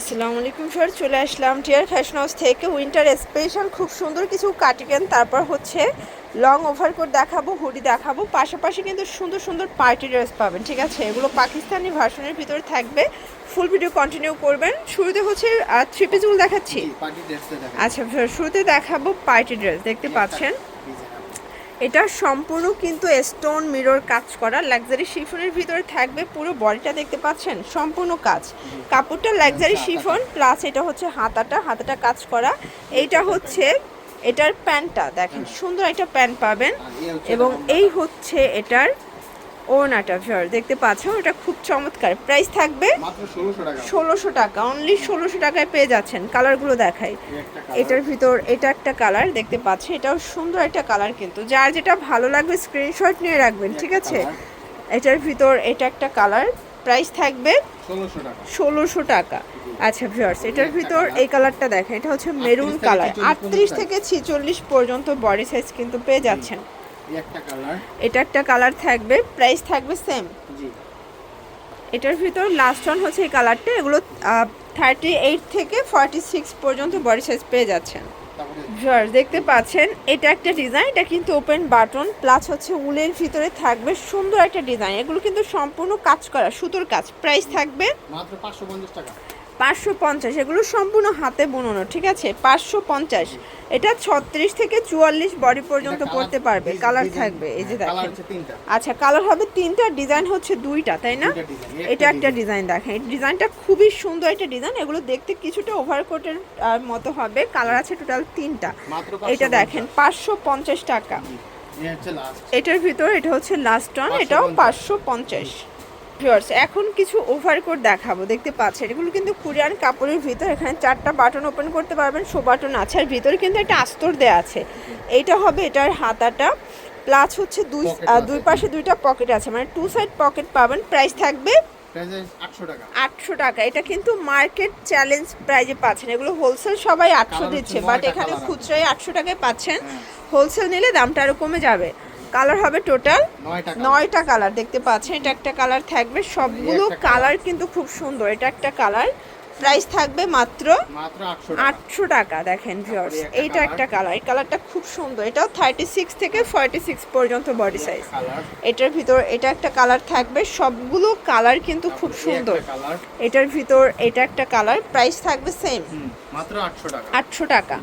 আসসালামু আলাইকুম স্যার চলে আসলাম টিয়ার ফ্যাশন হাউস থেকে। উইন্টার স্পেশাল খুব সুন্দর কিছু কার্টিকেন তারপর হচ্ছে লং ওভারকোট দেখাবো হুডি দেখাবো। পাশাপাশি কিন্তু সুন্দর সুন্দর পার্টি ড্রেস পাবেন ঠিক আছে? এগুলো পাকিস্তানি ভার্সনের ভিতরে থাকবে। ফুল ভিডিও কন্টিনিউ করবেন। শুরুতে হচ্ছে থ্রি পিসগুলো দেখাচ্ছি। আচ্ছা শুরুতে দেখাবো পার্টি ড্রেস দেখতে পাচ্ছেন? এটা সম্পূর্ণ কিন্তু স্টোন মিরর কাজ করা। লাক্সারি শিফনের ভিতরে থাকবে পুরো বডিটা দেখতে পাচ্ছেন? সম্পূর্ণ কাজ। কাপড়টা লাক্সারি শিফন প্লাস এটা হচ্ছে হাতাটা। হাতাটা কাজ করা। এইটা হচ্ছে এটার প্যান্টটা। দেখেন সুন্দর একটা প্যান্ট পাবেন। এবং এই হচ্ছে এটার ওনাটা ভিউয়ার দেখতে পাচ্ছেন? এটা খুব চমৎকার। প্রাইস থাকবে মাত্র 1600 টাকা। ষোলোশো টাকা। অনলি ষোলোশো টাকায় পেয়ে যাচ্ছেন। কালারগুলো দেখাই। এটার ভিতর এটা একটা কালার দেখতে পাচ্ছি এটাও সুন্দর একটা কালার কিন্তু। যার যেটা ভালো লাগবে স্ক্রিনশট নিয়ে রাখবেন ঠিক আছে? এটার ভিতর এটা একটা কালার প্রাইস থাকবে ষোলোশো টাকা। আচ্ছা ভিউয়ার্স এটার ভিতর এই কালারটা দেখেন এটা হচ্ছে মেরুন কালার আটত্রিশ থেকে ছিচল্লিশ পর্যন্ত বডি সাইজ কিন্তু পেয়ে যাচ্ছেন। এটা একটা কালার থাকবে প্রাইস থাকবে সেম জি। এটার ভিতর লাস্ট ওয়ান হচ্ছে এই কালারটা এগুলো থার্টি এইট থেকে ফর্টি সিক্স পর্যন্ত বডি সাইজ পেয়ে যাচ্ছেন। ভিউয়ার্স দেখতে পাচ্ছেন এটা একটা ডিজাইন এটা কিন্তু ওপেন বাটন প্লাস হচ্ছে উলের ভিতরে থাকবে সুন্দর একটা ডিজাইন এগুলো কিন্তু সম্পূর্ণ কাজ করা সুতোর কাজ। প্রাইস থাকবে মাত্র 550 টাকা। পাঁচশো পঞ্চাশ এগুলো সম্পূর্ণ হাতে বুনোনো ঠিক আছে? পাঁচশো পঞ্চাশ। এটা ছত্রিশ থেকে চুয়াল্লিশ বডি পর্যন্ত পড়তে পারবে। কালার থাকবে এই যে হ্যাঁ, দেখেন। আচ্ছা কালার হবে তিনটা ডিজাইন হচ্ছে দুইটা তাই না? এটা একটা ডিজাইন দেখেন। এই ডিজাইনটা খুবই সুন্দর একটা ডিজাইন এগুলো দেখতে কিছুটা ওভারকোটের মতো হবে। কালার আছে টোটাল তিনটা। এটা দেখেন পাঁচশো পঞ্চাশ টাকা। এটার ভিতর এটা হচ্ছে লাস্ট ওয়ান এটাও পাঁচশো পঞ্চাশ। ভিউয়ার্স এখন কিছু ওভারকোট দেখাবো দেখতে পাচ্ছেন? এগুলো কিন্তু কোরিয়ান কাপড়ের ভিতর এখানে চারটা বাটন ওপেন করতে পারবেন শো বাটন আছে আর ভিতরে কিন্তু একটা আস্তর দেওয়া আছে। এইটা হবে এটার হাতাটা প্লাস হচ্ছে দুই। দুই পাশে দুইটা পকেট আছে মানে টু সাইড পকেট পাবেন প্রাইস থাকবে প্রাইস 800 টাকা। আটশো টাকা। এটা কিন্তু মার্কেট চ্যালেঞ্জ প্রাইজে পাচ্ছেন। এগুলো হোলসেল সবাই আটশো দিচ্ছে বাট এখানে খুচরাই আটশো টাকায় পাচ্ছেন। হ্যাঁ। হোলসেল নিলে দামটা আরও কমে যাবে। কালার হবে টোটাল নয়টা কালার। দেখতে পাচ্ছেন এটা একটা কালার থাকবে। সবগুলো কালার। কিন্তু খুব সুন্দর এটা একটা কালার। প্রাইস থাকবে মাত্র মাত্র 800 টাকা। আটশো টাকা দেখেন একটা এইটা একটা কালার। এই কালারটা খুব সুন্দর এটাও থার্টি সিক্স থেকে ফর্টি সিক্স পর্যন্ত বডি সাইজ এটার ভিতর এটা একটা কালার থাকবে। সবগুলো কালার কিন্তু খুব সুন্দর। এটার ভিতর এটা একটা কালার। প্রাইস থাকবে সেম মাত্র 800 টাকা। আটশো টাকা।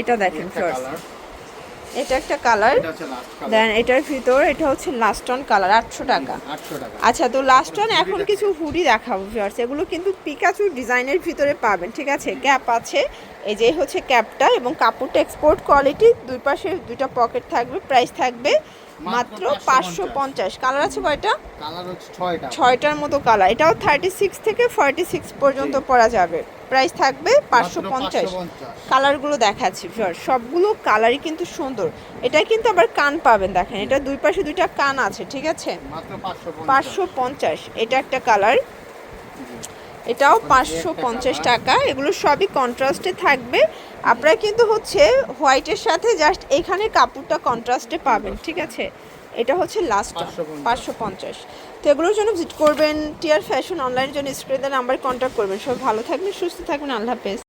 এটা দেখেন কালার। এটা একটা কালার। দেন এটার ভিতর এটা হচ্ছে লাস্ট অন কালার আটশো টাকা। আচ্ছা তো লাস্ট ওয়ান এখন কিছু হুডি দেখাবো ভিউয়ার্স এগুলো কিন্তু পিকাচু ডিজাইনের ভিতরে পাবেন ঠিক আছে? ক্যাপ আছে। এই যে হচ্ছে ক্যাপটা এবং কাপড়টা এক্সপোর্ট কোয়ালিটি দুই পাশে দুইটা পকেট থাকবে প্রাইস থাকবে মাত্র পাঁচশো পঞ্চাশ। কালার আছে কয়টা? কালার হচ্ছে 6টা ছয়টার মতো কালার এটাও থার্টি সিক্স থেকে ফর্টি সিক্স পর্যন্ত পরা যাবে। প্রাইস থাকবে পাঁচশো পঞ্চাশ। কালারগুলো দেখাচ্ছি ভিউয়ার সবগুলো কালারই কিন্তু সুন্দর। এটা কিন্তু আবার কান পাবেন দেখেন। এটা দুই পাশে দুইটা কান আছে ঠিক আছে? পাঁচশো পঞ্চাশ। এটা একটা কালার এটাও পাঁচশো পঞ্চাশ টাকা। এগুলো সবই কন্ট্রাস্টে থাকবে। আপনারা কিন্তু হচ্ছে হোয়াইটের সাথে জাস্ট এখানে কাপড়টা কন্ট্রাস্টে পাবেন ঠিক আছে? এটা হচ্ছে লাস্ট পাঁচশো পঞ্চাশ। তো এগুলোর জন্য ভিজিট করবেন টিয়ার ফ্যাশন অনলাইনের জন্য স্ক্রিনে নাম্বার কন্ট্যাক্ট করবেন। সবাই ভালো থাকবেন সুস্থ থাকবেন আল্লাহ হাফেজ।